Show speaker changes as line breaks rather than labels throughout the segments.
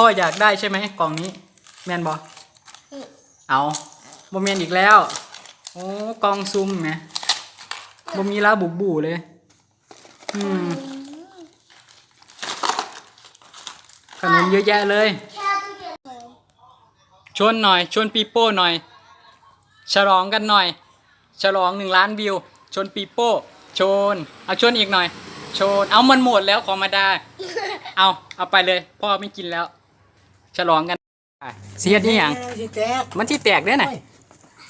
พ่ออยากได้ใช่ไหมกล่องนี้ แมนบอเอาโมเมนอีกแล้ว โอ้กล่องซุ่มไหมบ่มีลาบุบบูเลย อืมขนมเยอะแยะเลย ชวนหน่อย ชวนปีโป้หน่อย ฉลองกันหน่อย ฉลองหนึ่งล้านวิว ชวนปีโป้ชนเอาชวนอีกหน่อย ชนเอามันหมดแล้วของมาดาเอาเอาไปเลย พ่อไม่กินแล้ว ฉลองกันเสียดนี่ยัง
สิแตก
มันที่แตกได้น่ะ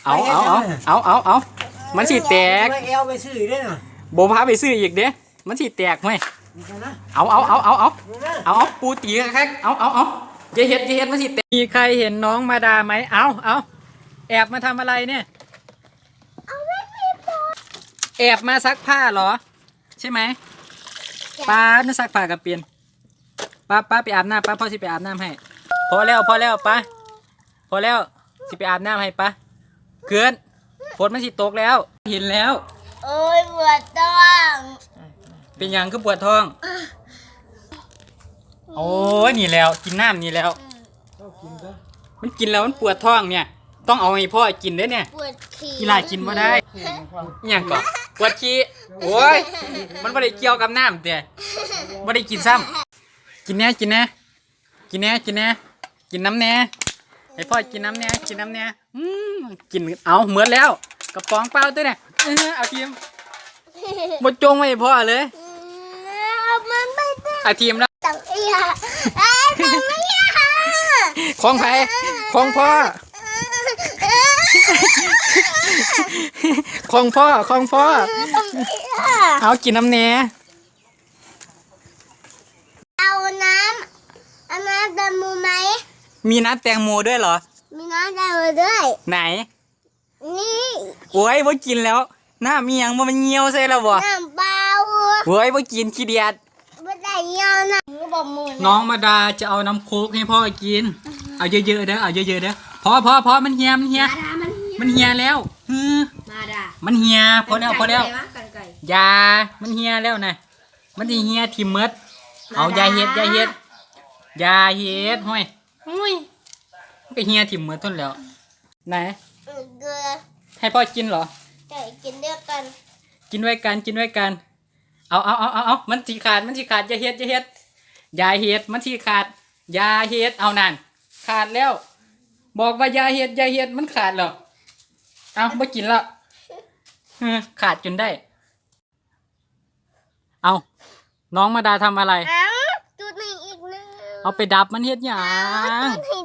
เอาเอาเอาเอาเอาเอามันสิแตก
ไม่เอวไปซื้อได้น่ะ
โบพาไปซื้ออีกเด้มันสิแตกไหม
นี่กันนะ
เอาเอาเอาเอาเอา
นี่นะ
เอาเอาปูตีแค่เอาเอาเอาอย่าเห็ดอย่าเห็ดมันสิแตกมีใครเห็นน้องมาดาไหมเอาเอาแอบมาทำอะไรเนี่ยแอบมาซักผ้าเหรอ ใช่ไหมป้าน่าซักผ้ากับเปลี่ยนป้าป้าไปอาบน้ำป้าพ่อสิไปอาบน้ำให้ พอแล้วพอแล้วป้าพอแล้วสิไปอาบน้ำให้ป้าเกินฝนมันสิตกแล้ว เห็นแล้ว
โอ้ยปวดท้อง
เป็นหยังก็ปวดท้อง โอ้ยนี่แล้วกินน้ำนี่แล้ว
ต้องกินซะ
มันกินแล้วมันปวดท้องเนี่ย ต้องเอาให้พ่อกินเด้อเนี่ย
ปวดขี้
กีฬากินมาได้อหย่างก่อนปวดขี้โอ้ยมันไม่ได้เกี่ยวกับน้ำเด้ไม่ได้กินซ้ำกินแน่กินแน่กินแน่กินแน่ กินน้ำแน่ให้พ่อกินน้ำแน่กินน้ำแน่อืมกินเอาเหมือนแล้วกระป๋องเปล่าตัวเนี่ยเออเอาทีมหมดจงไว้ให้พ่อเลย
เอามันไม่ได้
เอาทีมแล้ว
ตังเอียไอ้ตังเอีย
ของไผของพ่อของพ่อของพ่อ
ตังเอีย
เอากินน้ำแน่
เอาน้ำเอาน้ำดำมือไหม
มีน้ำแตงโมด้วยเหรอ
มีน้ำดำมือด้วย
ไหน
นี่
โอ้ยว่ากินแล้วหน้ามีหยังบ่มันเงียวใส่แล้วบ่
น้ำเปล่า
โอ้ยว่ากินขี้เดียด
ไม่ได้เยี่ยวนะมือบอกมือ
น้องมาดาจะเอาน้ำโค้กให้พ่อกิน เอาเยอะๆเด้อ เอาเยอะๆเด้อ พอพอพอมันเหี่ยมันเหี่ย
มาดามัน
มันเหี่ยแล้วฮือ
มาดา
มันเหี่ยพอแล้วพอแล้ว
กันไก่
อยามันเหี่ยแล้วนะมันสิเหี่ยทิ่มหมดเอาอย่าเฮ็ดอย่าเฮ็ดอย่าเฮ็ดห้อย ห้ยมันก็เหี่ยทิ่มหมดต้นแล้ว ไหน
เกลือ
ให้พ่อกินเหรอ
ไก่กินด้วยกัน
กินไว้กันกินไว้กัน เอาเอาเอาเอาเอามันสีขาดมันสีขาดอย่าเฮ็ดอย่าเฮ็ดอย่าเฮ็ดมันสีขาดอย่าเฮ็ดเอานั่นขาดแล้ว บอกว่าอย่าเฮ็ดอย่าเฮ็ดมันขาดแล้วเอาไม่กินแล้วเออขาดจนได้ เอาน้องมาดาทำอะไร
เอ้าจุดหนึ่งอีกหนึ่ง
เอาไปดับมันเฮ็ดหยัง
จุดให้